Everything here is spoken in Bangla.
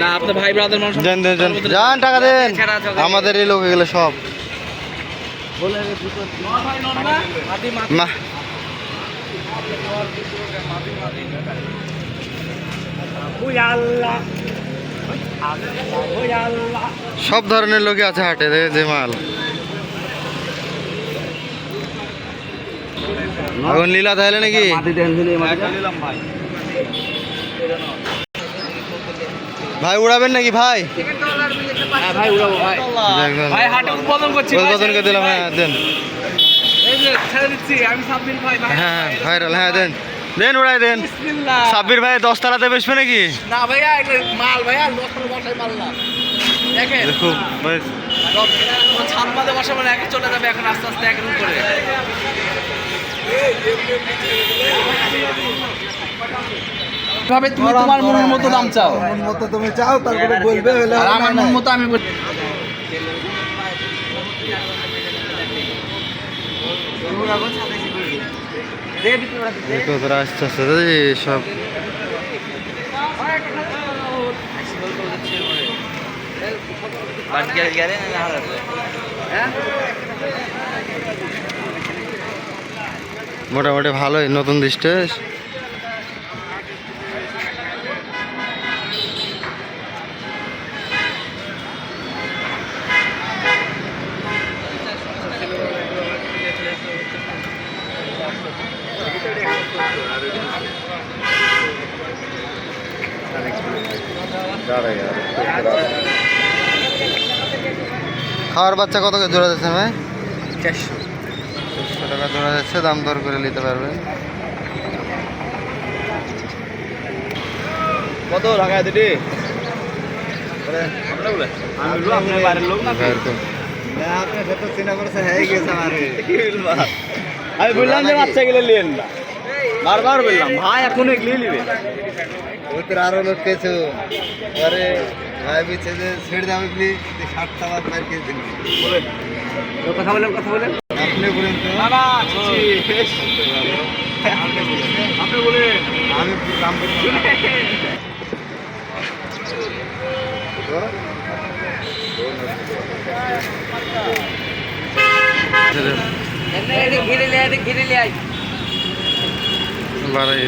না আপনার ভাই ব্রাদার মানুষ দেন দেন দেন। যান টাকা দেন। আমাদের এই লোক এগুলো সব মা সব ধরনের লোকই আছে হাটে দে যে মাল। এখন লীলা তাহলে নাকি? ভাই উড়াবেন নাকি ভাই? ভাই উড়াবো ভাই। ভাই হাটে উদ্বোধন করছি দিলাম হ্যাঁ দেন। এই যে ছেড়ে দিচ্ছি আমি সাব্বির ভাই ভাই। হ্যাঁ ভাইরাল হ্যাঁ দেন। দেন উড়াই দেন। সাব্বির ভাই দশ তালাতে বসবে নাকি? না ভাইয়া মাল ভাইয়া খুব মানে বসা মানে একে চলে যাবে এখন আস্তে আস্তে একের উপরে ভাবে তুমি তোমার মনের মতো দাম চাও? মতো তুমি চাও তারপরে বলবে হলে আর আমার মন মতো আমি আস্তে আস্তে সব মোটামুটি ভালোই নতুন দৃষ্টে খাওয়ার বাচ্চা কত করে জোড়া যাচ্ছে ভাই? চারশো। চারশো টাকা জোড়া যাচ্ছে দাম দর করে নিতে পারবেন কত টাকা দিদি আমি বললাম যে বাচ্চা গেলে লিয়েন না। বারবার বললাম ভাই এখন এগলিয়ে নিবে। তোর আরও লোক পেয়েছ। আরে ভাই বিছে যে ছেড়ে দাম এগুলি ষাট টাকা পার কেজি দিন। বলেন। কথা বলেন কথা বলেন। আপনি বলেন তো। না না আপনি বলেন। আমি বলব না। ঘিরে লিয়ে ঘিরে লিয়ে বাড়াই